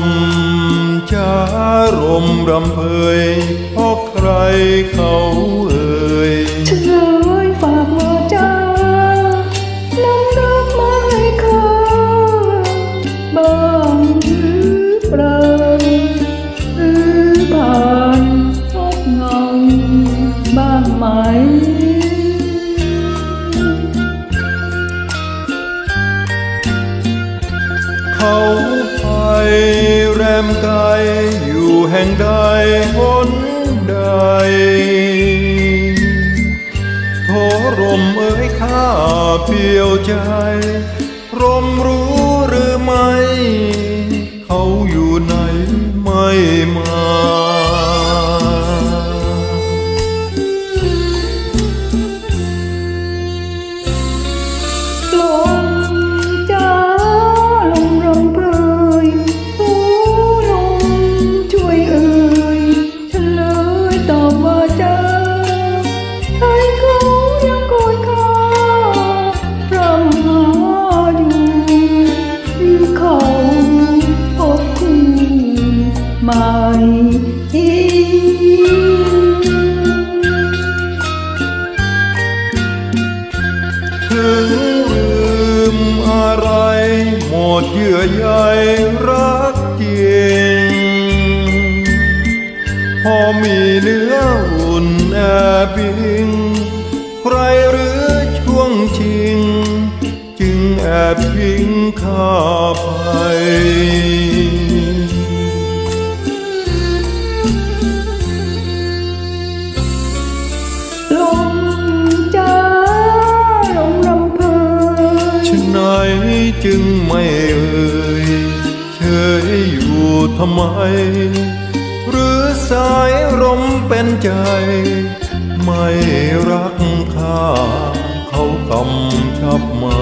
มจารำเพยเพราะใครเขาเอ่ยฉันเลยฝากวาจาน้ำรักมาให้ข้าบ้างหรือเปล่าหรือผ่านพบเงาบ้างไหมเขา มไกลอยู่แห่งใดหนใดโทรมเอ้ยข้าเพียวใจ รมรู้หรือไม่ เขา ดเยื่อใยรักจริงพอมีเนื้ออุ่นแอบบิงใครหรือช่วงชิง จึงแอบพิงข้าไป ไหนจึงไม่เอ่ยเฉยอยู่ทำไม หรือสายลมเป็นใจ ไม่รักข้าเขากำชับมา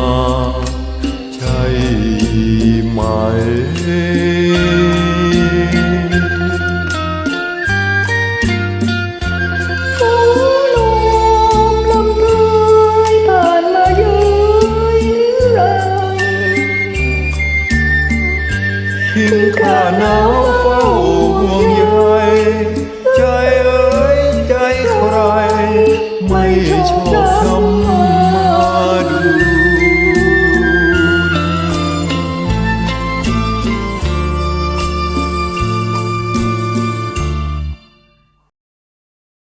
know